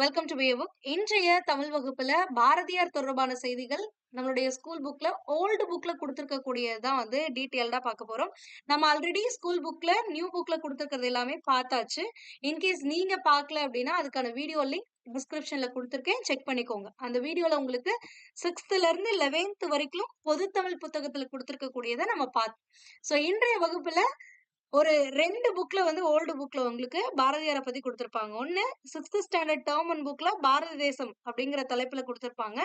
Welcome to book இன்றைய தமிழ் வகுப்புல பாரதியார் தொடர்பான செய்திகள் நம்மளுடைய ஸ்கூல் புக்ல ஓல்டு புக்ல கொடுத்துருக்கக்கூடியதான் வந்து டீட்டெயில்டா பார்க்க போறோம். நம்ம ஆல்ரெடி ஸ்கூல் புக்ல நியூ புக்ல கொடுத்துருக்கிறது எல்லாமே பார்த்தாச்சு. இன்கேஸ் நீங்க பார்க்கல அப்படின்னா அதுக்கான வீடியோ லிங்க் டிஸ்கிரிப்ஷன்ல கொடுத்துருக்கேன். செக் பண்ணிக்கோங்க. அந்த வீடியோல உங்களுக்கு சிக்ஸ்த்ல இருந்து லெவன்த் வரைக்கும் பொது தமிழ் புத்தகத்துல கொடுத்துருக்கக்கூடியதை நம்ம பார்த்தோம் ஸோ இன்றைய வகுப்புல ஒரு ரெண்டு புக்ல வந்து ஓல்டு புக்ல உங்களுக்கு பாரதியாரை பத்தி கொடுத்துருப்பாங்க. ஒன்னு சிக்ஸ்த் ஸ்டாண்டர்ட் டேர்ம் அண்ட் புக்ல பாரத தேசம் அப்படிங்கிற தலைப்புல கொடுத்திருப்பாங்க.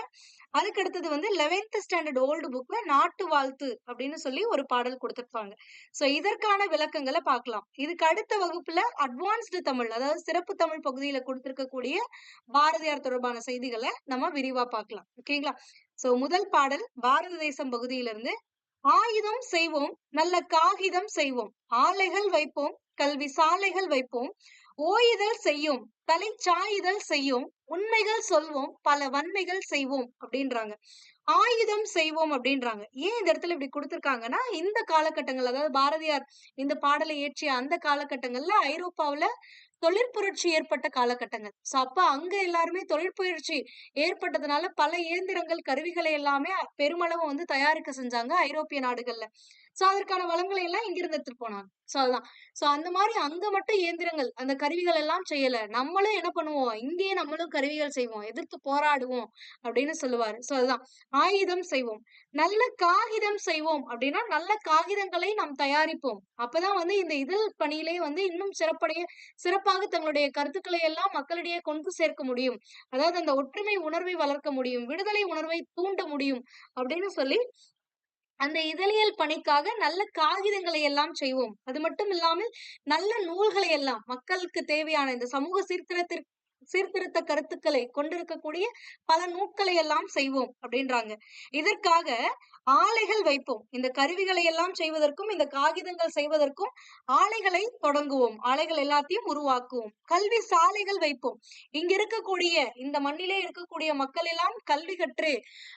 அதுக்கு அடுத்தது வந்து லெவன்த் ஸ்டாண்டர்ட் ஓல்டு புக்ல நாட்டு வாழ்த்து அப்படின்னு சொல்லி ஒரு பாடல் கொடுத்துருப்பாங்க. சோ இதற்கான விளக்கங்களை பார்க்கலாம். இதுக்கு அடுத்த வகுப்புல அட்வான்ஸ்டு தமிழ் அதாவது சிறப்பு தமிழ் பகுதியில கொடுத்திருக்கக்கூடிய பாரதியார் தொடர்பான செய்திகளை நம்ம விரிவா பார்க்கலாம். ஓகேங்களா? சோ முதல் பாடல் பாரத தேசம் பகுதியிலிருந்து ஆயுதம் செய்வோம் நல்ல காகிதம் செய்வோம். ஆலைகள் வைப்போம் கல்வி சாலைகள் வைப்போம். ஓயுதல் செய்யும் தலை சாயுதல் செய்யும் உண்மைகள் சொல்வோம் பல வன்மைகள் செய்வோம் அப்படின்றாங்க. ஆயுதம் செய்வோம் அப்படின்றாங்க. ஏன் இந்த இடத்துல இப்படி கொடுத்திருக்காங்கன்னா இந்த காலகட்டங்கள் அதாவது பாரதியார் இந்த பாடலை இயற்றிய அந்த காலகட்டங்கள்ல ஐரோப்பாவுல தொழிற்புரட்சி ஏற்பட்ட காலகட்டங்கள். சோ அப்ப அங்க எல்லாருமே தொழிற்புரட்சி ஏற்பட்டதுனால பல இயந்திரங்கள் கருவிகளை எல்லாமே பெருமளவு வந்து தயாரிக்க செஞ்சாங்க ஐரோப்பிய நாடுகள்ல. சோ அதற்கான வளங்களை எல்லாம் இங்கிருந்து எடுத்துட்டு போனாங்க. சோ அதுதான். சோ அந்த மாதிரி அங்க மட்டும் இயந்திரங்கள் அந்த கருவிகள் எல்லாம் செய்யல. நம்மளும் என்ன பண்ணுவோம்? இங்கேயே நம்மளும் கருவிகள் செய்வோம். எதிர்த்து போராடுவோம் அப்படின்னு சொல்லுவாரு. சோ அதுதான். ஆயுதம் செய்வோம். நல்ல காகிதம் செய்வோம் அப்படின்னா நல்ல காகிதங்களை நாம் தயாரிப்போம். அப்பதான் வந்து இந்த இதழ் பணியிலே வந்து இன்னும் சிறப்படைய சிறப்பாக தங்களுடைய கருத்துக்களை எல்லாம் மக்களிடையே கொண்டு சேர்க்க முடியும். அதாவது அந்த ஒற்றுமை உணர்வை வளர்க்க முடியும். விடுதலை உணர்வை தூண்ட முடியும் அப்படின்னு சொல்லி அந்த இதழியல் பணிக்காக நல்ல காகிதங்களை எல்லாம் செய்வோம். அது மட்டும் இல்லாமல் நல்ல நூல்களை எல்லாம் மக்களுக்கு தேவையான இந்த சமூக சீர்திருத்திற்கு சீர்திருத்த கருத்துக்களை கொண்டிருக்கக்கூடிய பல நூல்களை எல்லாம் செய்வோம் அப்படின்றாங்க. இதற்காக ஆலைகள் வைப்போம். இந்த கருவிகளை எல்லாம் செய்வதற்கும் இந்த காகிதங்கள் செய்வதற்கும் ஆலைகளை தொடங்குவோம். ஆலைகள் எல்லாத்தையும் உருவாக்குவோம். கல்வி சாலைகள் வைப்போம். இங்க இருக்கக்கூடிய இந்த மண்ணிலே இருக்கக்கூடிய மக்கள் எல்லாம் கல்வி கற்று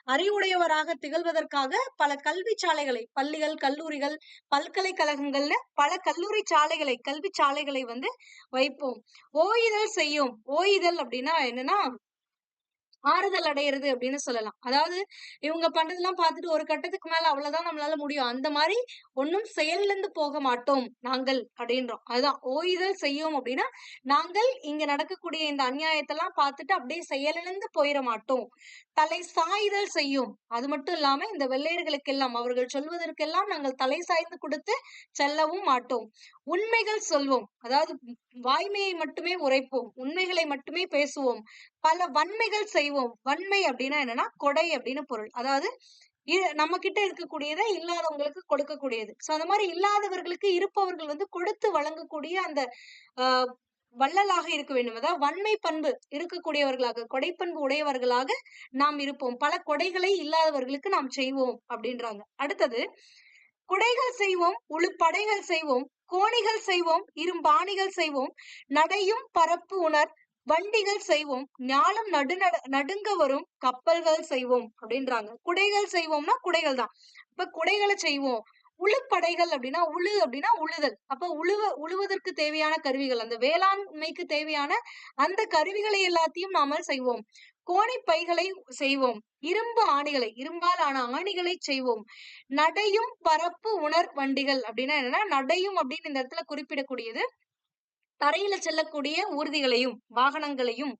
அறிவுடையவராக திகழ்வதற்காக பல கல்வி சாலைகளை பள்ளிகள் கல்லூரிகள் பல்கலைக்கழகங்கள்ல பல கல்லூரி சாலைகளை கல்வி சாலைகளை வந்து வைப்போம். ஓய்தல் செய்யும். ஓய்தல் அப்படின்னா என்னன்னா ஆறுதல் அடையிறது அப்படின்னு சொல்லலாம். அதாவது இவங்க பண்றதெல்லாம் பார்த்துட்டு ஒரு கட்டத்துக்கு மேல அவ்வளவுதான் நம்மளால முடியும். அந்த மாதிரி ஒன்னும் செயலிழந்து போக மாட்டோம் நாங்கள் அப்படின்றோம். அதுதான் ஓய்தல் செய்யும் அப்படின்னா நாங்கள் இங்க நடக்கக்கூடிய இந்த அநியாயத்தெல்லாம் பார்த்துட்டு அப்படியே செயலிழந்து போயிட மாட்டோம். தலை சாய்தல் செய்யும். அது மட்டும் இல்லாம இந்த வெள்ளையர்களுக்கெல்லாம் அவர்கள் சொல்வதற்கெல்லாம் நாங்கள் தலை சாய்ந்து கொடுத்து செல்லவும் மாட்டோம். உண்மைகள் சொல்வோம். அதாவது வாய்மையை மட்டுமே உரைப்போம். உண்மைகளை மட்டுமே பேசுவோம். பல வன்மைகள் செய்வோம். வன்மை அப்படின்னா என்னன்னா கொடை அப்படின்னு பொருள். அதாவது நம்ம கிட்ட இருக்கக்கூடியதை இல்லாதவங்களுக்கு கொடுக்கக்கூடியது. சோ அந்த மாதிரி இல்லாதவர்களுக்கு இருப்பவர்கள் வந்து கொடுத்து வழங்கக்கூடிய அந்த வள்ளலாக இருக்க வேண்டும். அதாவது வன்மை பண்பு இருக்கக்கூடியவர்களாக கொடைப்பண்பு உடையவர்களாக நாம் இருப்போம். பல கொடைகளை இல்லாதவர்களுக்கு நாம் செய்வோம் அப்படின்றாங்க. அடுத்தது குடைகள் செய்வோம் உழுப்படைகள் செய்வோம் கோணிகள் செய்வோம் இரும்பாணிகள் செய்வோம் நடையும் பரப்பு உணர் வண்டிகள் செய்வோம். ஞாலம் நடு நடுங்க வரும் கப்பல்கள் செய்வோம் அப்படின்றாங்க. குடைகள் செய்வோம்னா குடைகள் தான். இப்ப குடைகளை செய்வோம். உழுப்படைகள் அப்படின்னா உழு அப்படின்னா உழுதல். அப்ப உழுவ உழுவதற்கு தேவையான கருவிகள் அந்த வேளாண்மைக்கு தேவையான அந்த கருவிகளை எல்லாத்தையும் நாம செய்வோம். கோணி பைகளை செய்வோம். இரும்பு ஆணிகளை இரும்பால் ஆன ஆணிகளை செய்வோம். நடையும் பரப்பு உணர் வண்டிகள் அப்படின்னா என்னன்னா நடையும் அப்படின்னு இந்த இடத்துல குறிப்பிடக்கூடியது தரையில செல்லக்கூடிய ஊர்திகளையும் வாகனங்களையும்.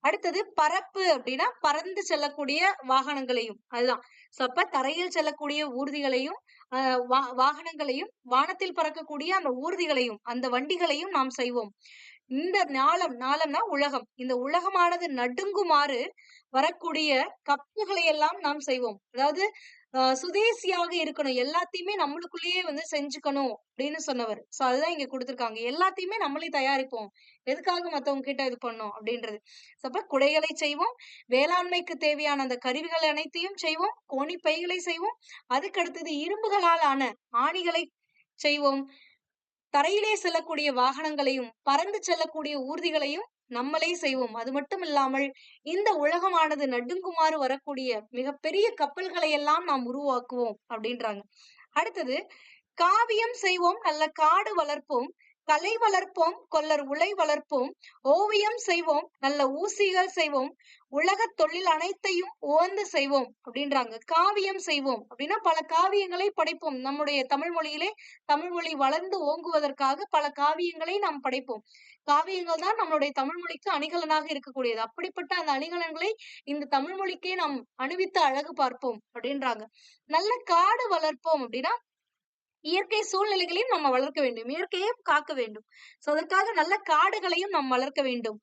அடுத்தது பரப்பு அப்படின்னா பறந்து செல்லக்கூடிய வாகனங்களையும். அதுதான். சோ அப்ப தரையில் செல்லக்கூடிய ஊர்திகளையும் வாகனங்களையும் வானத்தில் பறக்கக்கூடிய அந்த ஊர்திகளையும் அந்த வண்டிகளையும் நாம் செய்வோம். இந்த நாளம் நாளம்னா உலகம். இந்த உலகமானது நடுங்குமாறு வரக்கூடிய கப்புகளை எல்லாம் நாம் செய்வோம். அதாவது சுதேசியாக இருக்கணும். எல்லாத்தையுமே நம்மளுக்குள்ளேயே வந்து செஞ்சுக்கணும் அப்படின்னு சொன்னவர். சோ அதுதான் இங்க கொடுத்திருக்காங்க. எல்லாத்தையுமே நம்மளே தயாரிப்போம். எதுக்காக மத்தவங்க கிட்ட இது பண்ணோம் அப்படின்றது. அப்ப குடைகளை செய்வோம். வேளாண்மைக்கு தேவையான அந்த கருவிகள் அனைத்தையும் செய்வோம். கோணி பைகளை செய்வோம். அதுக்கு அடுத்தது இரும்புகளால் ஆன ஆணிகளை செய்வோம். தரையிலே செல்லக்கூடிய வாகனங்களையும் பறந்து செல்லக்கூடிய ஊர்திகளையும் நம்மளே செய்வோம். அது மட்டும் இல்லாமல் இந்த உலகமானது நடுங்குமாறு வரக்கூடிய மிகப்பெரிய கப்பல்களை எல்லாம் நாம் உருவாக்குவோம் அப்படின்றாங்க. அடுத்தது காவியம் செய்வோம் நல்ல காடு வளர்ப்போம். கலை வளர்ப்போம் கொல்லர் உலை வளர்ப்போம் ஓவியம் செய்வோம் நல்ல ஊசிகள் செய்வோம் உலக தொழில் அனைத்தையும் ஓந்து செய்வோம் அப்படின்றாங்க. காவியம் செய்வோம் அப்படின்னா பல காவியங்களை படைப்போம். நம்முடைய தமிழ் மொழியிலே தமிழ் மொழி வளர்ந்து ஓங்குவதற்காக பல காவியங்களை நாம் படைப்போம். காவியங்கள் தான் நம்மளுடைய தமிழ் மொழிக்கு அணிகலனாக இருக்கக்கூடியது. அப்படிப்பட்ட அந்த அணிகலன்களை இந்த தமிழ் மொழிக்கே நாம் அணிவித்து அழகு பார்ப்போம் அப்படின்றாங்க. நல்ல காடு வளர்ப்போம் அப்படின்னா இயற்கை சூழ்நிலைகளையும் நம்ம வளர்க்க வேண்டும். இயற்கையை காக்க வேண்டும். சோ அதற்காக நல்ல காடுகளையும் நாம் வளர்க்க வேண்டும்.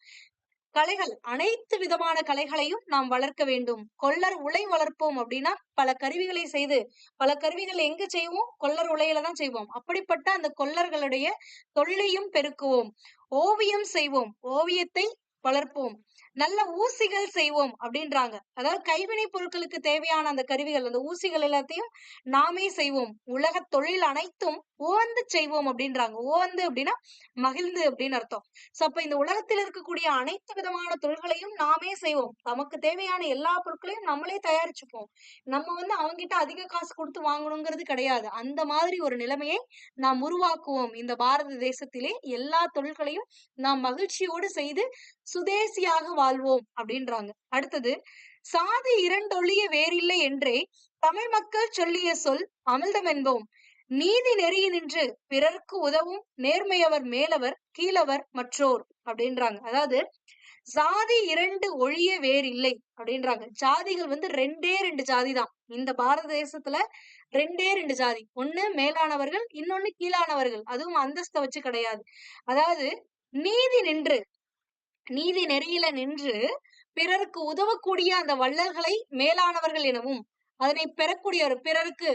கலைகள் அனைத்து விதமான கலைகளையும் நாம் வளர்க்க வேண்டும். கொல்லர் உலை வளர்ப்போம் அப்படின்னா பல கருவிகளை செய்து பல கருவிகளை எங்க செய்வோம்? கொல்லர் உலையில தான் செய்வோம். அப்படிப்பட்ட அந்த கொல்லர்களுடைய தொழிலையும் பெருக்குவோம். ஓவியம் செய்வோம். ஓவியத்தை வளர்ப்போம். நல்ல ஊசிகள் செய்வோம் அப்படின்றாங்க. அதாவது கைவினை பொருட்களுக்கு தேவையான அந்த கருவிகள் அந்த ஊசிகள் எல்லாத்தையும் நாமே செய்வோம். உலக தொழில் அனைத்தும் ஓந்து செய்வோம் அப்படின்றாங்க. ஓந்து அப்படின்னா மகிழ்ந்து அப்படின்னு அர்த்தம். சோ அப்ப இந்த உலகத்தில் இருக்கக்கூடிய அனைத்து விதமான தொழில்களையும் நாமே செய்வோம். நமக்கு தேவையான எல்லா பொருட்களையும் நம்மளே தயாரிச்சுப்போம். நம்ம வந்து அவங்ககிட்ட அதிக காசு கொடுத்து வாங்கணுங்கிறது கிடையாது. அந்த மாதிரி ஒரு நிலைமையை நாம் உருவாக்குவோம். இந்த பாரத தேசத்திலே எல்லா தொழில்களையும் நாம் மகிழ்ச்சியோடு செய்து சுதேசியாக வாழ்வோம் அப்படின்றாங்க. அடுத்தது சாதி இரண்டொழிய வேறில்லை என்றே தமிழ் மக்கள் சொல்லிய சொல் அமிழ்தம் என்போம் நீதி நெறிய நின்று பிறர்க்கு உதவும் நேர்மையவர் மேலவர் கீழவர் மற்றோர் அப்படின்றாங்க. அதாவது சாதி இரண்டு ஒழிய வேறில்லை அப்படின்றாங்க. ஜாதிகள் வந்து ரெண்டே ரெண்டு ஜாதி தான். இந்த பாரத தேசத்துல ரெண்டே ரெண்டு ஜாதி. ஒண்ணு மேலானவர்கள் இன்னொன்னு கீழானவர்கள். அதுவும் அந்தஸ்தை வச்சு கிடையாது. அதாவது நீதி நின்று நீதி நெறியில நின்று பிறருக்கு உதவக்கூடிய அந்த வள்ளல்களை மேலானவர்கள் எனவும் அதனை பெறக்கூடிய ஒரு பிறருக்கு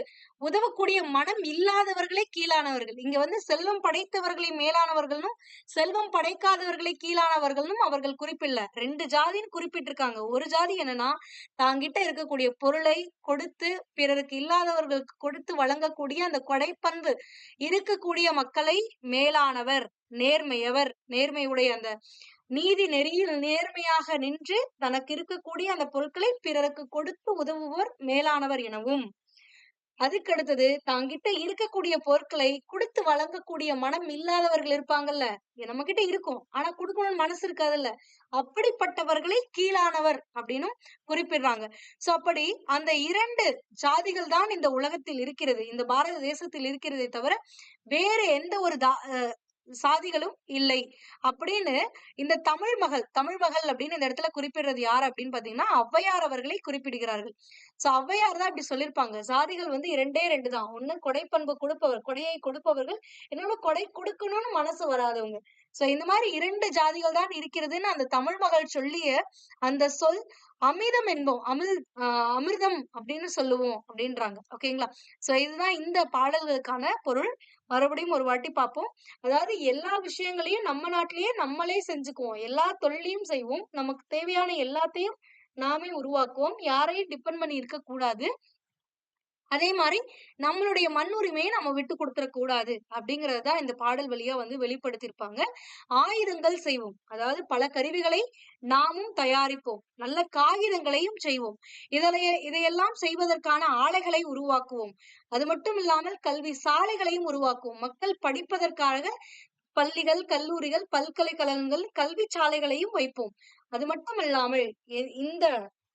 உதவக்கூடிய மனம் இல்லாதவர்களே கீழானவர்கள். இங்க வந்து செல்வம் படைத்தவர்களை மேலானவர்களும் செல்வம் படைக்காதவர்களை கீழானவர்களும் அவர்கள் குறிப்பிடல ரெண்டு ஜாதின்னு குறிப்பிட்டிருக்காங்க. ஒரு ஜாதி என்னன்னா தாங்கிட்ட இருக்கக்கூடிய பொருளை கொடுத்து பிறருக்கு இல்லாதவர்களுக்கு கொடுத்து வழங்கக்கூடிய அந்த கொடைப்பண்பு இருக்கக்கூடிய மக்களை மேலானவர். நேர்மையவர் நேர்மையுடைய அந்த நீதி நெறியில் நேர்மையாக நின்று தனக்கு இருக்கக்கூடிய அந்த பொருட்களை பிறருக்கு கொடுத்து உதவுவோர் மேலானவர் எனவும். அதுக்கடுத்தது தாங்கிட்ட இருக்கக்கூடிய பொருட்களை கொடுத்து வழங்கக்கூடிய மனம் இல்லாதவர்கள் இருப்பாங்கல்ல. நம்ம கிட்ட இருக்கும். ஆனா கொடுக்கணும்னு மனசு இருக்காதுல்ல. அப்படிப்பட்டவர்களை கீழானவர் அப்படின்னு குறிப்பிடுறாங்க. சோ அப்படி அந்த இரண்டு ஜாதிகள் தான் இந்த உலகத்தில் இருக்கிறது. இந்த பாரத தேசத்தில் இருக்கிறதே தவிர வேற எந்த ஒரு தா சாதிகளும் இல்லை. அப்படின்னு இந்த தமிழ் மகள் தமிழ் மகள் அப்படின்னு இந்த இடத்துல குறிப்பிடுறது யார் அப்படின்னு பாத்தீங்கன்னா ஔவையார் அவர்களை குறிப்பிடுகிறார்கள். சோ ஔவையார் தான் அப்படி சொல்லியிருப்பாங்க. சாதிகள் வந்து இரண்டே ரெண்டு தான். ஒண்ணு கொடைப்பண்பு கொடுப்பவர் கொடையை கொடுப்பவர்கள் இன்னொன்னு கொடை கொடுக்கணும்னு மனசு வராதவங்க. சோ இந்த மாதிரி இரண்டு ஜாதிகள் தான் இருக்கிறதுன்னு அந்த தமிழ் மகள் சொல்லிய அந்த சொல் அமிர்தம் என்போம். அமிர் ஆஹ் அமிர்தம் அப்படின்னு சொல்லுவோம் அப்படின்றாங்க. ஓகேங்களா? சோ இதுதான் இந்த பாடல்களுக்கான பொருள். மறுபடியும் ஒரு வாட்டி பார்ப்போம். அதாவது எல்லா விஷயங்களையும் நம்ம நாட்டிலேயே நம்மளே செஞ்சுக்குவோம். எல்லா தொழிலையும் செய்வோம். நமக்கு தேவையான எல்லாத்தையும் நாமே உருவாக்குவோம். யாரையும் டிபெண்ட் பண்ணி இருக்க கூடாது அதே மாதிரி நம்மளுடைய மண்ணுரிமையை நம்ம விட்டு கொடுத்துட கூடாது அப்படிங்கறதுதான் இந்த பாடல் வழியா வந்து வெளிப்படுத்தியிருப்பாங்க. ஆயுதங்கள் செய்வோம். அதாவது பல கருவிகளை நாமும் தயாரிப்போம். நல்ல காகிதங்களையும் செய்வோம். இதைய இதையெல்லாம் செய்வதற்கான ஆலைகளை உருவாக்குவோம். அது மட்டும் இல்லாமல் கல்வி சாலைகளையும் உருவாக்குவோம். மக்கள் படிப்பதற்காக பள்ளிகள் கல்லூரிகள் பல்கலைக்கழகங்கள் கல்வி சாலைகளையும் வைப்போம். அது மட்டும் இல்லாமல் இந்த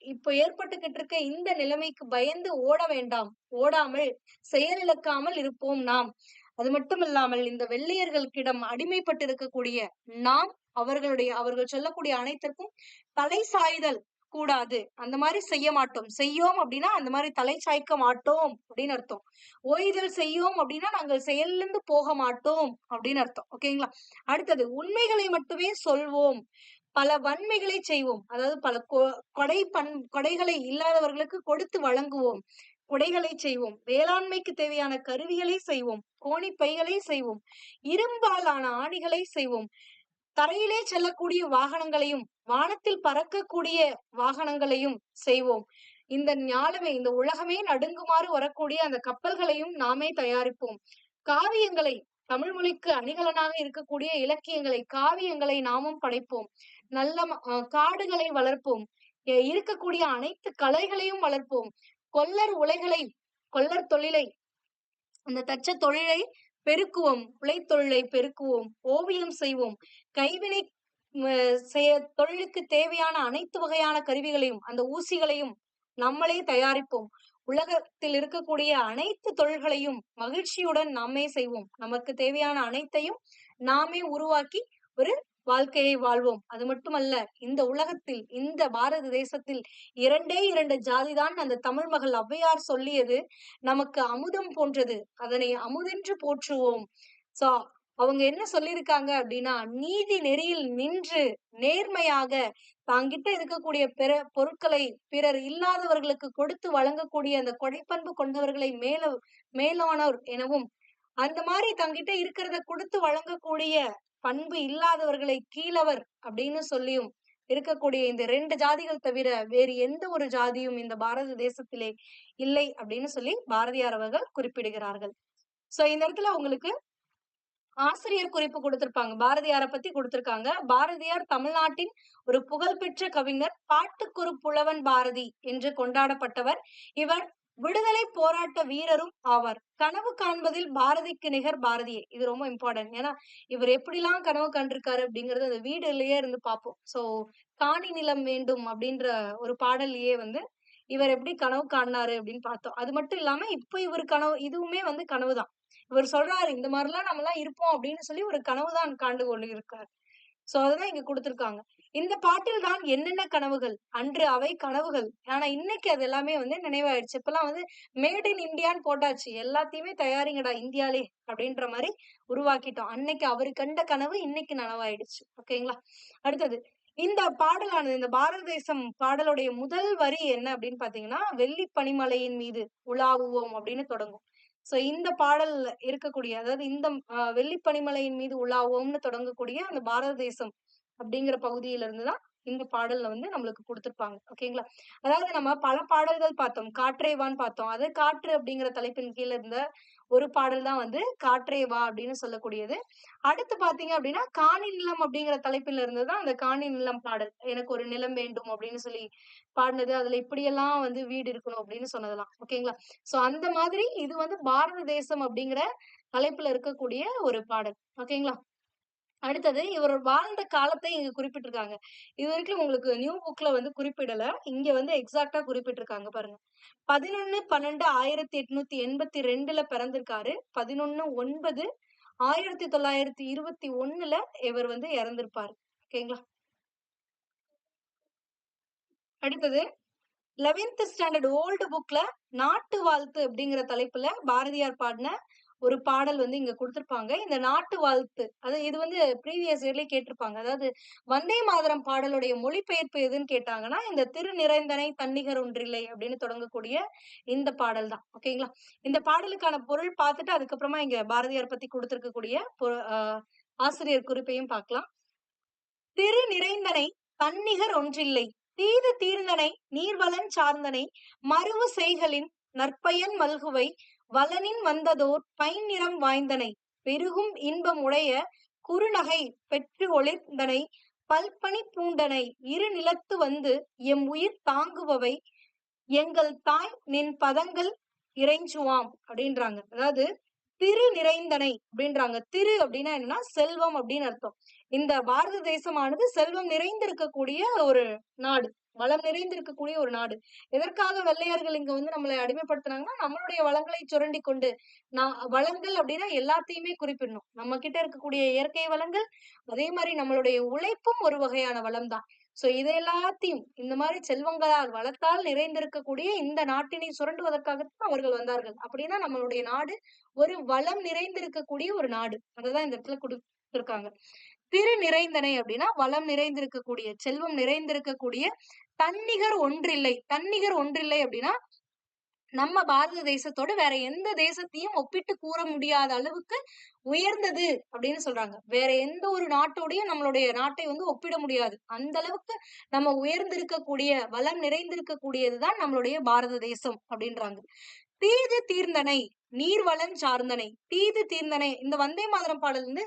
இப்போ ஏற்பட்டுகிட்டு இருக்க இந்த நிலைமைக்கு பயந்து ஓட வேண்டாம். ஓடாமல் செயலிழக்காமல் இருப்போம் நாம். அது மட்டும் இல்லாமல் இந்த வெள்ளையர்களுக்கிடம் அடிமைப்பட்டு இருக்கக்கூடிய நாம் அவர்களுடைய அவர்கள் சொல்லக்கூடிய அனைத்திற்கும் தலை சாய்தல் கூடாது. அந்த மாதிரி செய்ய மாட்டோம். செய்யோம் அப்படின்னா அந்த மாதிரி தலை சாய்க்க மாட்டோம் அப்படின்னு அர்த்தம். ஓய்தல் செய்யோம் அப்படின்னா நாங்கள் செயலிருந்து போக மாட்டோம் அப்படின்னு அர்த்தம். ஓகேங்களா? அடுத்தது உண்மைகளை மட்டுமே சொல்வோம். பல வன்மைகளை செய்வோம். அதாவது பல கொடை பண் கொடைகளை இல்லாதவர்களுக்கு கொடுத்து வழங்குவோம். குடைகளை செய்வோம். வேளாண்மைக்கு தேவையான கருவிகளை செய்வோம். கோணி பைகளை செய்வோம். இரும்பாலான ஆணிகளை செய்வோம். தரையிலே செல்லக்கூடிய வாகனங்களையும் வானத்தில் பறக்கக்கூடிய வாகனங்களையும் செய்வோம். இந்த ஞானமே இந்த உலகமே நடுங்குமாறு வரக்கூடிய அந்த கப்பல்களையும் நாமே தயாரிப்போம். காவியங்களை தமிழ் மொழிக்கு அணிகலனாக இருக்கக்கூடிய இலக்கியங்களை காவியங்களை நாமும் படைப்போம். நல்ல காடுகளை வளர்ப்போம். இருக்கக்கூடிய அனைத்து கலைகளையும் வளர்ப்போம். கொல்லர் உலைகளை கொல்லர் தொழிலை அந்த தச்ச தொழிலை பெருக்குவோம். உழைத்தொழிலை பெருக்குவோம். ஓவியம் செய்வோம். கைவினை செய்ய தொழிலுக்கு தேவையான அனைத்து வகையான கருவிகளையும் அந்த ஊசிகளையும் நம்மளே தயாரிப்போம். உலகத்தில் இருக்கக்கூடிய அனைத்து தொழில்களையும் மகிழ்ச்சியுடன் நாமே செய்வோம். நமக்கு தேவையான அனைத்தையும் நாமே உருவாக்கி ஒரு வாழ்க்கையை வாழ்வோம். அது மட்டுமல்ல இந்த உலகத்தில் இந்த பாரத தேசத்தில் இரண்டே இரண்டு ஜாதிதான் அந்த தமிழ் மகள் ஔவையார் சொல்லியது. நமக்கு அமுதம் போன்றது. அதனை அமுதென்று போற்றுவோம். சோ அவங்க என்ன சொல்லியிருக்காங்க அப்படின்னா நீதி நெறியில் நின்று நேர்மையாக தாங்கிட்ட இருக்கக்கூடிய பிற பொருட்களை பிறர் இல்லாதவர்களுக்கு கொடுத்து வழங்கக்கூடிய அந்த கொடைப்பண்பு கொண்டவர்களை மேல மேலானோர் எனவும் அந்த மாதிரி தங்கிட்ட இருக்கிறத கொடுத்து வழங்கக்கூடிய பண்பு இல்லாதவர்களை கீழவர் அப்படின்னு சொல்லியும் இருக்கக்கூடிய இந்த ரெண்டு ஜாதிகள் தவிர வேறு எந்த ஒரு ஜாதியும் இந்த பாரத தேசத்திலே இல்லை அப்படின்னு சொல்லி பாரதியார் அவர்கள் குறிப்பிடுகிறார்கள். சோ இந்த இடத்துல உங்களுக்கு ஆசிரியர் குறிப்பு கொடுத்திருப்பாங்க. பாரதியார பத்தி கொடுத்திருக்காங்க. பாரதியார் தமிழ்நாட்டின் ஒரு புகழ்பெற்ற கவிஞர் பாட்டுக்குறு புலவன் பாரதி என்று கொண்டாடப்பட்டவர். இவர் விடுதலை போராட்ட வீரரும் ஆவார். கனவு காண்பதில் பாரதிக்கு நிகர் பாரதியே. இது ரொம்ப இம்பார்ட்டன்ட் ஏன்னா இவர் எப்படிலாம் கனவு கண்டிருக்காரு அப்படிங்கறது அந்த வீடுலயே இருந்து பார்ப்போம். சோ காணி நிலம் வேண்டும் அப்படின்ற ஒரு பாடல்லையே வந்து இவர் எப்படி கனவு காணாரு அப்படின்னு பார்த்தோம். அது மட்டும் இல்லாம இப்ப இவர் கனவு இதுவுமே வந்து கனவுதான். இவர் சொல்றாரு இந்த மாதிரிலாம் நம்ம எல்லாம் இருப்போம் அப்படின்னு சொல்லி ஒரு கனவுதான் காண்டு கொண்டு இருக்காரு சோ அதுதான் இங்க கொடுத்திருக்காங்க. இந்த பாட்டில் தான் என்னென்ன கனவுகள்? அன்று அவை கனவுகள். ஆனா இன்னைக்கு அது எல்லாமே வந்து நினைவாயிடுச்சு. இப்பெல்லாம் வந்து மேட் இன் இந்தியான்னு போட்டாச்சு. எல்லாத்தையுமே தயாரிங்கடா இந்தியாலே அப்படின்ற மாதிரி உருவாக்கிட்டோம். அன்னைக்கு அவரு கண்ட கனவு இன்னைக்கு நனவாயிடுச்சு. ஓகேங்களா? அடுத்தது இந்த பாடலானது இந்த பாரத தேசம் பாடலுடைய முதல் வரி என்ன அப்படின்னு பாத்தீங்கன்னா வெள்ளி பனிமலையின் மீது உலாவுவோம் அப்படின்னு தொடங்கும். சோ இந்த பாடல்ல இருக்கக்கூடிய அதாவது இந்த வெள்ளி பனிமலையின் மீது உலாவோம்னு தொடங்கக்கூடிய அந்த பாரத தேசம் அப்படிங்கிற பகுதியில இருந்துதான் இந்த பாடல்ல வந்து நம்மளுக்கு கொடுத்துருப்பாங்க. ஓகேங்களா? அதாவது நம்ம பல பாடல்கள் பார்த்தோம். காற்றேவான்னு பார்த்தோம். அது காற்று அப்படிங்கிற தலைப்பின் கீழ இருந்த ஒரு பாடல் தான் வந்து காற்றேவா அப்படின்னு சொல்லக்கூடியது. அடுத்து பாத்தீங்க அப்படின்னா காணி நிலம் அப்படிங்கிற தலைப்பில் இருந்துதான் அந்த காணி நிலம் பாடல். எனக்கு ஒரு நிலம் வேண்டும் அப்படின்னு சொல்லி பாடினது. அதுல இப்படியெல்லாம் வந்து வீடு இருக்கணும் அப்படின்னு சொன்னதெல்லாம். ஓகேங்களா? சோ அந்த மாதிரி இது வந்து பாரத தேசம் அப்படிங்கிற தலைப்புல இருக்கக்கூடிய ஒரு பாடல். ஓகேங்களா? அடுத்தது இவர் வாழ்ந்த காலத்தை இங்க குறிப்பிட்டிருக்காங்க. இது வரைக்கும் உங்களுக்கு நியூ புக்ல வந்து குறிப்பிடல. இங்க வந்து எக்ஸாக்டா குறிப்பிட்டிருக்காங்க பாருங்க. பதினொன்னு பன்னெண்டு ஆயிரத்தி எட்நூத்தி எண்பத்தி ரெண்டுல பிறந்திருக்காரு. பதினொன்னு ஒன்பது ஆயிரத்தி தொள்ளாயிரத்தி இருபத்தி ஒண்ணுல இவர் வந்து இறந்திருப்பாரு. ஓகேங்களா அடுத்தது லெவன்த் ஸ்டாண்டர்ட் ஓல்டு புக்ல நாட்டு வாழ்த்து அப்படிங்கிற தலைப்புல பாரதியார் பாடின ஒரு பாடல் வந்து இங்க கொடுத்திருப்பாங்க. இந்த நாட்டு வாழ்த்து அது இது வந்து ப்ரீவியஸ் இயர்லயே கேட்டிருப்பாங்க. அதாவது வந்தே மாதரம் பாடலுடைய மொழிபெயர்ப்பு எதுன்னு கேட்டாங்கன்னா இந்த திரு நிறைந்தனை தன்னிகர் ஒன்றில்லை அப்படின்னு தொடங்கக்கூடிய இந்த பாடல் தான். ஓகேங்களா? இந்த பாடலுக்கான பொருள் பார்த்துட்டு அதுக்கப்புறமா இங்க பாரதியார் பத்தி கொடுத்திருக்கக்கூடிய ஆசிரியர் குறிப்பையும் பார்க்கலாம். திரு நிறைந்தனை தன்னிகர் ஒன்றில்லை தீது தீர்ந்தனை நீர்வளன் சார்ந்தனை மறுவு செய்களின் நற்பயன் மல்குவை வலனின் வந்ததோர் பைன் நிறம் வாய்ந்தனை பெருகும் இன்பம் உடைய குறுநகை பெற்று ஒளிர்ந்தனை பல்பனி பூண்டனை இரு நிலத்து வந்து எம் உயிர் தாங்குபவை எங்கள் தாய் நின் பதங்கள் இறைஞ்சுவாம் அப்படின்றாங்க. அதாவது திரு நிறைந்தனை அப்படின்றாங்க. திரு அப்படின்னா என்னன்னா செல்வம் அப்படின்னு அர்த்தம். இந்த பாரத தேசமானது செல்வம் நிறைந்திருக்கக்கூடிய ஒரு நாடு. வளம் நிறைந்திருக்கக்கூடிய ஒரு நாடு. எதற்காக வெள்ளையர்கள் இங்க வந்து நம்மளை அடிமைப்படுத்துனாங்கன்னா நம்மளுடைய வளங்களை சுரண்டி கொண்டு நான் வளங்கள் அப்படின்னா எல்லாத்தையுமே குறிப்பிடணும். நம்ம கிட்ட இருக்கக்கூடிய இயற்கை வளங்கள் அதே மாதிரி நம்மளுடைய உழைப்பும் ஒரு வகையான வளம் தான் சோ இது எல்லாத்தையும் இந்த மாதிரி செல்வங்களால் வளத்தால் நிறைந்திருக்கக்கூடிய இந்த நாட்டினை சுரண்டுவதற்காகத்தான் அவர்கள் வந்தார்கள். அப்படின்னா நம்மளுடைய நாடு ஒரு வளம் நிறைந்திருக்கக்கூடிய ஒரு நாடு. அததான் இந்த இடத்துல கொடுத்திருக்காங்க. திரு நிறைந்தனை அப்படின்னா வளம் நிறைந்திருக்கக்கூடிய செல்வம் நிறைந்திருக்கக்கூடிய தன்னிகர் ஒன்றில்லை. தன்னிகர் ஒன்றில்லை அப்படின்னா நம்ம பாரத தேசத்தோட வேற எந்த தேசத்தையும் ஒப்பிட்டு கூற முடியாத அளவுக்கு உயர்ந்தது அப்படின்னு சொல்றாங்க. வேற எந்த ஒரு நாட்டோடையும் நம்மளுடைய நாட்டை வந்து ஒப்பிட முடியாது. அந்த அளவுக்கு நம்ம உயர்ந்திருக்கக்கூடிய வளம் நிறைந்திருக்கக்கூடியதுதான் நம்மளுடைய பாரத தேசம் அப்படின்றாங்க. தீது தீர்ந்தனை நீர்வளம் சார்ந்தனை தீது தீர்ந்தனை இந்த வந்தே மாதரம் பாடல் வந்து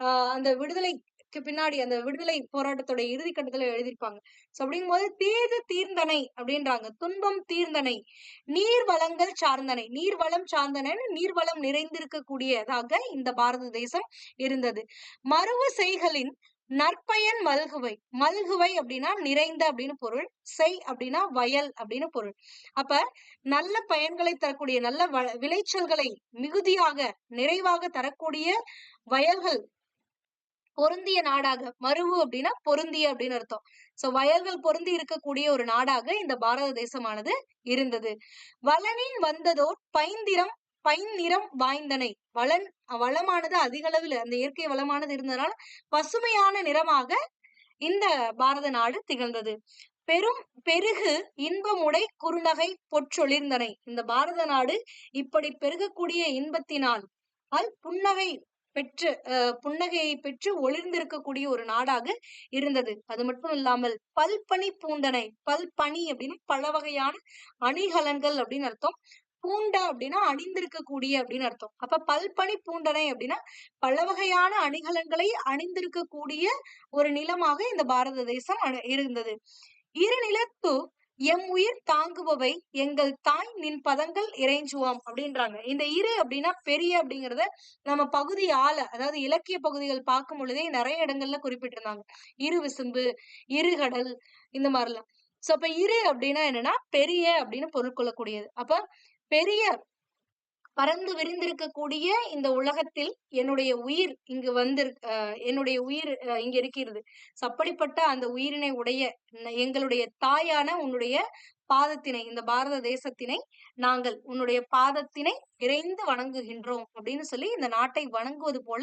ஆஹ் அந்த விடுதலைக்கு பின்னாடி அந்த விடுதலை போராட்டத்தோட இறுதி கட்டத்துல எழுதியிருப்பாங்க. சோ அப்படிங்கும்போது தீது தீர்ந்தனை அப்படின்றாங்க. துன்பம் தீர்ந்தனை நீர் வளங்கள் சார்ந்தனை. நீர் வளம் சார்ந்தனை நீர்வளம் நிறைந்திருக்கக்கூடியதாக இந்த பாரத தேசம் இருந்தது. மருவ செய்களின் நற்பயன் மல்குவை. மல்குவை அப்படின்னா நிறைந்த அப்படின்னு பொருள். செய் அப்படின்னா வயல் அப்படின்னு பொருள். அப்ப நல்ல பயன்களை தரக்கூடிய நல்ல விளைச்சல்களை மிகுதியாக நிறைவாக தரக்கூடிய வயல்கள் பொருந்திய நாடாக மருவு அப்படின்னா பொருந்திய அப்படின்னு அர்த்தம். சோ வயல்கள் பொருந்தி இருக்கக்கூடிய ஒரு நாடாக இந்த பாரத தேசமானது இருந்தது. வளனின் வந்ததோர் பைந்திரம் பைநிறம் வாய்ந்தனை. வளன் வளமானது அதிக அளவில் அந்த இயற்கை வளமானது இருந்ததுனால பசுமையான நிறமாக இந்த பாரத நாடு திகழ்ந்தது. பெரும் பெருகு இன்பமுடை குறுநகை பொற்றொளிர்ந்தனை இந்த பாரத நாடு இப்படி பெருகக்கூடிய இன்பத்தினால் அல் புன்னகை பெற்று புன்னகையை பெற்று ஒளிர்ந்திருக்கக்கூடிய ஒரு நாடாக இருந்தது. அது மட்டும் இல்லாமல் பல்பனி பூண்டனை பல்பனி அப்படின்னா பல வகையான அணிகலன்கள் அப்படின்னு அர்த்தம். பூண்ட அப்படின்னா அணிந்திருக்கக்கூடிய அப்படின்னு அர்த்தம். அப்ப பல்பனி பூண்டனை அப்படின்னா பல வகையான அணிகலன்களை அணிந்திருக்கக்கூடிய ஒரு நிலமாக இந்த பாரத தேசம் இருந்தது. இரு நிலத்து எம் உயிர் தாங்குபவை எங்கள் தாய் நின் பதங்கள் இறைஞ்சுவோம் அப்படின்றாங்க. இந்த இரு அப்படின்னா பெரிய அப்படிங்கறத நம்ம பகுதி ஆள அதாவது இலக்கிய பகுதிகள் பார்க்கும் பொழுதே நிறைய இடங்கள்ல குறிப்பிட்டிருந்தாங்க. இரு விசும்பு இருகடல் இந்த மாதிரிலாம். சோ அப்ப இரு அப்படின்னா என்னன்னா பெரிய அப்படின்னு பொருள் கொள்ளக்கூடியது. அப்ப பெரிய பறந்து விரிந்திருக்கக்கூடிய இந்த உலகத்தில் என்னுடைய உயிர் இங்கு வந்து என்னுடைய உயிர் இங்க இருக்கிறது. அப்படிப்பட்ட அந்த உயிரினை உடைய எங்களுடைய தாயான உன்னுடைய பாதத்தினை இந்த பாரத தேசத்தினை நாங்கள் உன்னுடைய பாதத்தினை இறைந்து வணங்குகின்றோம் அப்படின்னு சொல்லி இந்த நாட்டை வணங்குவது போல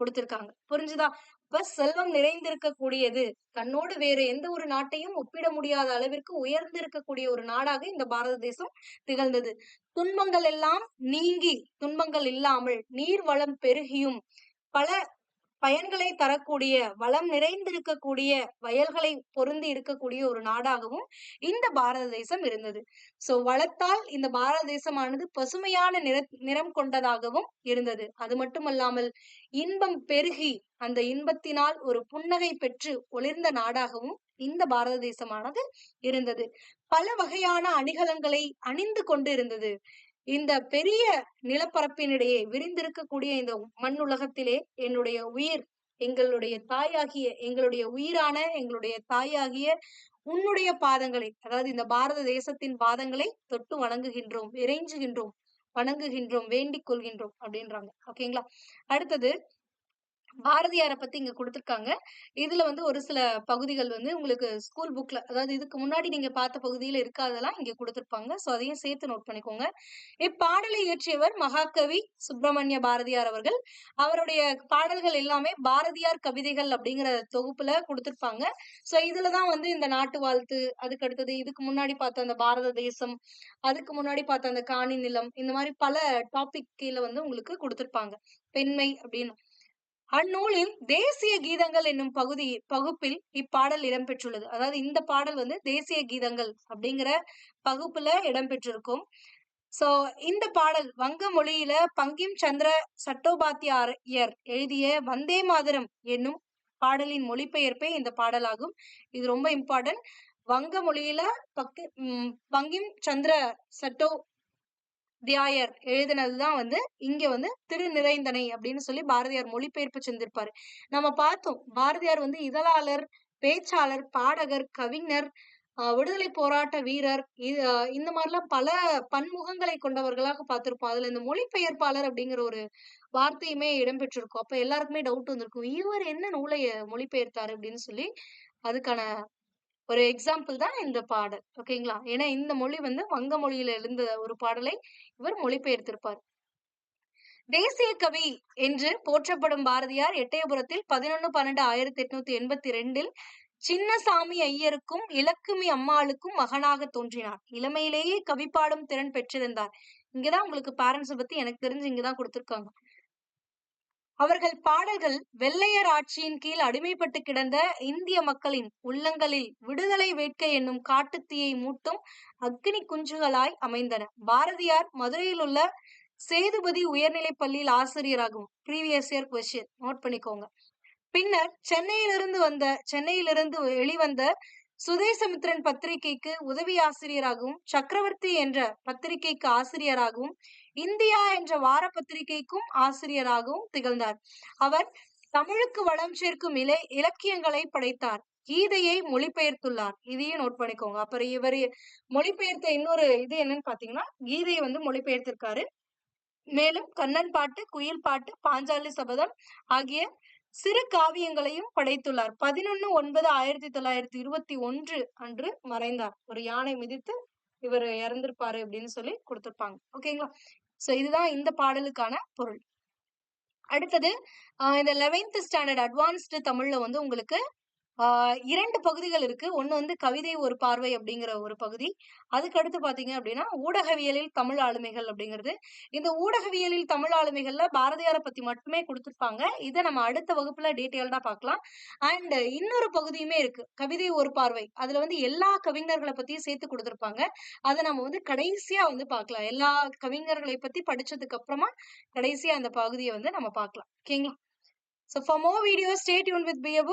கொடுத்திருக்காங்க. புரிஞ்சுதா? இப்ப செல்வம் நிறைந்திருக்கக்கூடியது. தன்னோடு வேற எந்த ஒரு நாட்டையும் ஒப்பிட முடியாத அளவிற்கு உயர்ந்திருக்கக்கூடிய ஒரு நாடாக இந்த பாரத தேசம் திகழ்ந்தது. துன்பங்கள் எல்லாம் நீங்கி துன்பங்கள் இல்லாமல் நீர் வளம் பெருகியும் பல பயன்களை தரக்கூடிய வளம் நிறைந்திருக்கக்கூடிய வயல்களை பொருந்தி இருக்கக்கூடிய ஒரு நாடாகவும் இந்த பாரத தேசம் இருந்தது. சோ வளத்தால் இந்த பாரத தேசமானது பசுமையான நிற நிறம் கொண்டதாகவும் இருந்தது. அது மட்டுமல்லாமல் இன்பம் பெருகி அந்த இன்பத்தினால் ஒரு புன்னகை பெற்று ஒளிர்ந்த நாடாகவும் இந்த பாரத தேசமானது இருந்தது. பல வகையான அணிகலன்களை அணிந்து கொண்டு இருந்தது. இந்த பெரிய நிலப்பரப்பினிடையே விரிந்திருக்கக்கூடிய இந்த மண் உலகத்திலே என்னுடைய உயிர் எங்களுடைய தாயாகிய எங்களுடைய உயிரான எங்களுடைய தாயாகிய உன்னுடைய பாதங்களை அதாவது இந்த பாரத தேசத்தின் பாதங்களை தொட்டு வணங்குகின்றோம் இறைஞ்சுகின்றோம் வணங்குகின்றோம் வேண்டிக் கொள்கின்றோம் அப்படின்றாங்க. ஓகேங்களா? அடுத்தது பாரதியாரை பத்தி இங்க கொடுத்திருக்காங்க. இதுல வந்து ஒரு சில பகுதிகள் வந்து உங்களுக்கு ஸ்கூல் புக்ல அதாவது இதுக்கு முன்னாடி நீங்க பார்த்த பகுதியில இருக்காதெல்லாம் இங்க கொடுத்திருப்பாங்க. சோ அதையும் சேர்த்து நோட் பண்ணிக்கோங்க. இப்பாடலை இயற்றியவர் மகாகவி சுப்பிரமணிய பாரதியார் அவர்கள். அவருடைய பாடல்கள் எல்லாமே பாரதியார் கவிதைகள் அப்படிங்கிற தொகுப்புல கொடுத்திருப்பாங்க. சோ இதுலதான் வந்து இந்த நாட்டு வாழ்த்து அதுக்கு அடுத்தது இதுக்கு முன்னாடி பார்த்த அந்த பாரத தேசம் அதுக்கு முன்னாடி பார்த்த அந்த காணி நிலம் இந்த மாதிரி பல டாபிக் கீழே வந்து உங்களுக்கு கொடுத்திருப்பாங்க. பெண்மை அப்படின்னு. அந்நூலில் தேசிய கீதங்கள் என்னும் பகுதி பகுப்பில் இப்பாடல் இடம்பெற்றுள்ளது. அதாவது இந்த பாடல் வந்து தேசிய கீதங்கள் அப்படிங்கிற பகுப்புல இடம்பெற்றிருக்கும். சோ இந்த பாடல் வங்க மொழியில பங்கிம் சந்திர சட்டோபாத்தியார் எழுதிய வந்தே மாதரம் என்னும் பாடலின் மொழிபெயர்ப்பே இந்த பாடலாகும். இது ரொம்ப இம்பார்ட்டன்ட் வங்க மொழியில பக்தி உம் பங்கிம் சந்திர சட்டோ தியாயர் எழுதினதுதான் வந்து இங்க வந்து திருநிறைந்தனை அப்படின்னு சொல்லி பாரதியார் மொழிபெயர்ப்பு செஞ்சிருப்பாரு. நம்ம பார்த்தோம் பாரதியார் வந்து இதழாளர் பேச்சாளர் பாடகர் கவிஞர் ஆஹ் விடுதலை போராட்ட வீரர் இந்த மாதிரிலாம் பல பன்முகங்களை கொண்டவர்களாக பார்த்திருப்போம். அதுல இந்த மொழிபெயர்ப்பாளர் அப்படிங்கிற ஒரு வார்த்தையுமே இடம்பெற்றிருக்கும். அப்ப எல்லாருக்குமே டவுட் வந்திருக்கும். இவர் என்ன நூலை மொழிபெயர்த்தாரு அப்படின்னு சொல்லி அதுக்கான ஒரு எக்ஸாம்பிள் தான் இந்த பாடல். ஓகேங்களா ஏன்னா இந்த மொழி வந்து வங்க மொழியில இருந்த ஒரு பாடலை இவர் மொழிபெயர்த்திருப்பார். தேசிய கவி என்று போற்றப்படும் பாரதியார் எட்டயபுரத்தில் பதினொன்னு பன்னெண்டு ஆயிரத்தி எட்நூத்தி எண்பத்தி ரெண்டில் சின்னசாமி ஐயருக்கும் இலக்குமி அம்மாளுக்கும் மகனாக தோன்றினார் இளமையிலேயே கவி பாடும் திறன் பெற்றிருந்தார். இங்கதான் உங்களுக்கு பேரண்ட்ஸை பத்தி எனக்கு தெரிஞ்சு இங்கதான் கொடுத்திருக்காங்க. அவர்கள் பாடல்கள் வெள்ளையர் ஆட்சியின் கீழ் அடிமைப்பட்டு கிடந்த இந்திய மக்களின் உள்ளங்களில் விடுதலை வேட்கை என்னும் காட்டுத்தீயை மூட்டும் அக்னி குஞ்சுகளாய் அமைந்தன. பாரதியார் மதுரையில் உள்ள சேதுபதி உயர்நிலைப் பள்ளியில் ஆசிரியராகும் ப்ரீவியஸ் இயர் கொஸ்டின் நோட் பண்ணிக்கோங்க. பின்னர் சென்னையிலிருந்து வந்த சென்னையிலிருந்து வெளிவந்த சுதேசமித்ரன் பத்திரிகைக்கு உதவி ஆசிரியராகவும் சக்கரவர்த்தி என்ற பத்திரிகைக்கு ஆசிரியராகவும் இந்தியா என்ற வார பத்திரிகைக்கும் ஆசிரியராகவும் திகழ்ந்தார். அவர் தமிழுக்கு வளம் சேர்க்கும் இலை இலக்கியங்களை படைத்தார். கீதையை மொழிபெயர்த்துள்ளார். இதையும் நோட் பண்ணிக்கோங்க. அப்புறம் இவர் மொழிபெயர்த்த இன்னொரு இது என்னன்னு பாத்தீங்கன்னா கீதையை வந்து மொழிபெயர்த்திருக்காரு. மேலும் கண்ணன் பாட்டு குயில் பாட்டு பாஞ்சாலி சபதம் ஆகிய சிறு காவியங்களையும் படைத்துள்ளார். பதினொன்னு ஒன்பது ஆயிரத்தி தொள்ளாயிரத்தி இருபத்தி ஒன்று அன்று மறைந்தார். ஒரு யானை மிதித்து இவர் இறந்திருப்பாரு அப்படின்னு சொல்லி கொடுத்திருப்பாங்க. ஓகேங்களா சோ இதுதான் இந்த பாடலுக்கான பொருள். அடுத்தது ஆஹ் இந்த லெவன்த் ஸ்டாண்டர்ட் அட்வான்ஸ்டு தமிழ்ல வந்து உங்களுக்கு இரண்டு பகுதிகள் இருக்கு. ஒன்று வந்து கவிதை ஒரு பார்வை அப்படிங்கிற ஒரு பகுதி. அதுக்கு அடுத்து பாத்தீங்க அப்படின்னா ஊடகவியலில் தமிழ் ஆளுமைகள் அப்படிங்கிறது. இந்த ஊடகவியலில் தமிழ் ஆளுமைகள்ல பாரதியாரை பத்தி மட்டுமே கொடுத்துருப்பாங்க. இதை நம்ம அடுத்த வகுப்புல டீட்டெயில்டா பார்க்கலாம். அண்ட் இன்னொரு பகுதியுமே இருக்கு. கவிதை ஒரு பார்வை. அதுல வந்து எல்லா கவிஞர்களை பத்தியும் சேர்த்து கொடுத்திருப்பாங்க. அதை நம்ம வந்து கடைசியா வந்து பார்க்கலாம். எல்லா கவிஞர்களை பத்தி படிச்சதுக்கு அப்புறமா கடைசியா அந்த பகுதியை வந்து நம்ம பார்க்கலாம். ஓகேங்களா? So for more video stay tuned with B a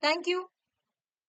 Thank you.